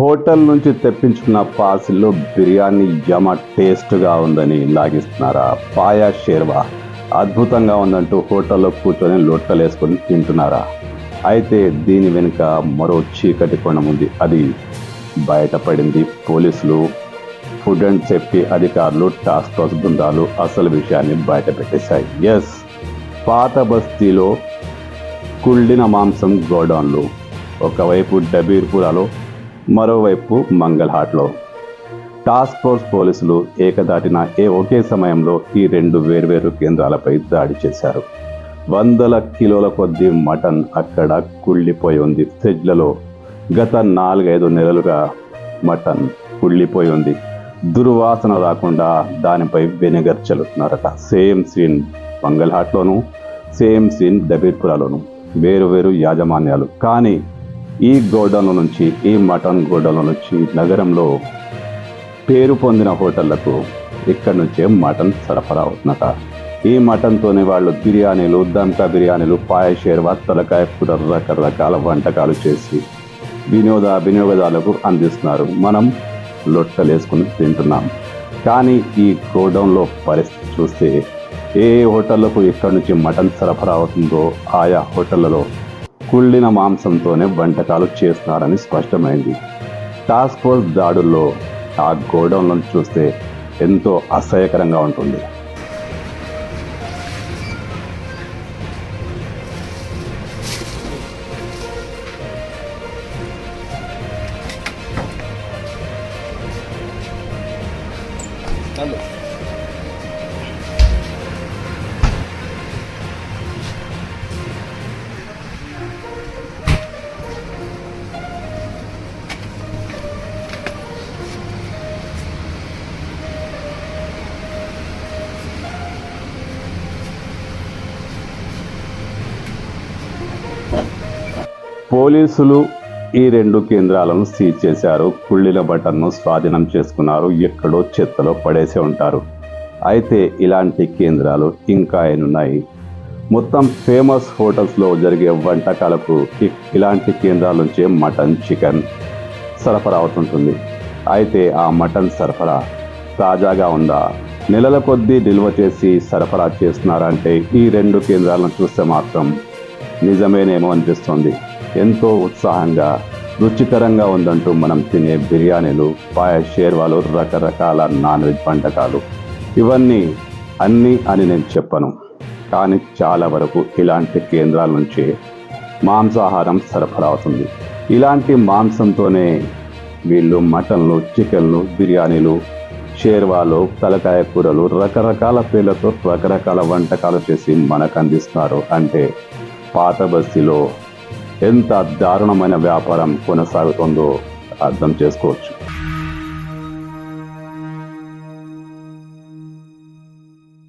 Hotel నుంచి తెప్పించుకున్న పాసిల్లో బిర్యానీ యమ టేస్ట్గా ఉందని లాగిస్తున్నారా? పాయా షేర్వా అద్భుతంగా ఉందంటూ హోటల్లో కూర్చొని లొట్టలేసుకొని తింటున్నారా? అయితే దీని వెనుక మరో చీకటి కోణం ఉంది. అది బయటపడింది పోలీసులు. ఫుడ్ అండ్ సేఫ్టీ అధికారులు టాస్క్ ఫోర్స్ బృందాలు అసలు విషయాన్ని బయటపెట్టేశాయి. ఎస్ పాత బస్తీలో కుళ్ళిన మాంసం గోడౌన్లు. ఒకవైపు డబీర్పురాలో మరోవైపు మంగళహాట్లో. టాస్క్ ఫోర్స్ పోలీసులు ఏకదాటిన ఏ ఒకే సమయంలో ఈ రెండు వేర్వేరు కేంద్రాలపై దాడి చేశారు. వందల కిలోల కొద్ది మటన్ అక్కడ కుళ్ళిపోయి ఉంది ఫ్రిడ్జ్లలో గత నాలుగైదు నెలలుగా మటన్ కుళ్ళిపోయి ఉంది దుర్వాసన రాకుండా దానిపై వెనిగర్ చల్లుతున్నారట సేమ్ సీన్ మంగళహాట్లోను సేమ్ సీన్ దబీర్పురాలోను. వేరు వేరు యాజమాన్యాలు. కానీ ఈ గోడౌన్ల నుంచి ఈ మటన్ గోడౌన్ల నుంచి నగరంలో పేరు పొందిన హోటళ్ళకు ఇక్కడ నుంచే మటన్ సరఫరా అవుతుందట ఈ మటన్తోనే వాళ్ళు బిర్యానీలు దమ్కా బిర్యానీలు పాయ షేర్వా తలకాయ కూర రకరకాల వంటకాలు చేసి వినోద వినియోగదారులకు అందిస్తున్నారు. మనం లొట్టలేసుకుని తింటున్నాం. కానీ ఈ గోడౌన్లో పరిస్థితి చూస్తే ఏ హోటళ్ళకు ఇక్కడి నుంచి మటన్ సరఫరా అవుతుందో ఆయా హోటళ్ళలో కుళ్ళిన మాంసంతోనే వంటకాలు చేస్తున్నారని స్పష్టమైంది టాస్క్ ఫోర్స్ దాడుల్లో ఆ గోడౌన్లను చూస్తే ఎంతో అసహ్యకరంగా ఉంటుంది Hello. పోలీసులు ఈ రెండు కేంద్రాలను సీజ్ చేశారు. కుళ్ళిన బటన్ను స్వాధీనం చేసుకున్నారు. ఎక్కడో చెత్తలో పడేసే ఉంటారు. అయితే ఇలాంటి కేంద్రాలు ఇంకా ఎన్నున్నాయి? మొత్తం ఫేమస్ హోటల్స్లో జరిగే వంటకాలకు ఇలాంటి కేంద్రాల నుంచే మటన్ చికెన్ సరఫరా అవుతుంటుంది. అయితే ఆ మటన్ సరఫరా తాజాగా ఉందా? నెలల కొద్దీ నిల్వ చేసి సరఫరా చేస్తున్నారంటే ఈ రెండు కేంద్రాలను చూస్తే మాత్రం నిజమేనేమో అనిపిస్తుంది. ఎంతో ఉత్సాహంగా రుచికరంగా ఉందంటూ మనం తినే బిర్యానీలు పాయ షేర్వాలు రకరకాల నాన్ వెజ్ వంటకాలు. ఇవన్నీ అన్నీ అని నేను చెప్పను. కానీ చాలా వరకు ఇలాంటి కేంద్రాల నుంచి మాంసాహారం సరఫరా అవుతుంది. ఇలాంటి మాంసంతోనే వీళ్ళు మటన్లు చికెన్లు బిర్యానీలు షేర్వాలు తలకాయ కూరలు రకరకాల పేర్లతో రకరకాల వంటకాలు చేసి మనకు అందిస్తున్నారు అంటే పాత బస్తీలో ఎంత దారుణమైన వ్యాపారం కొనసాగుతుందో అర్థం చేసుకోవచ్చు.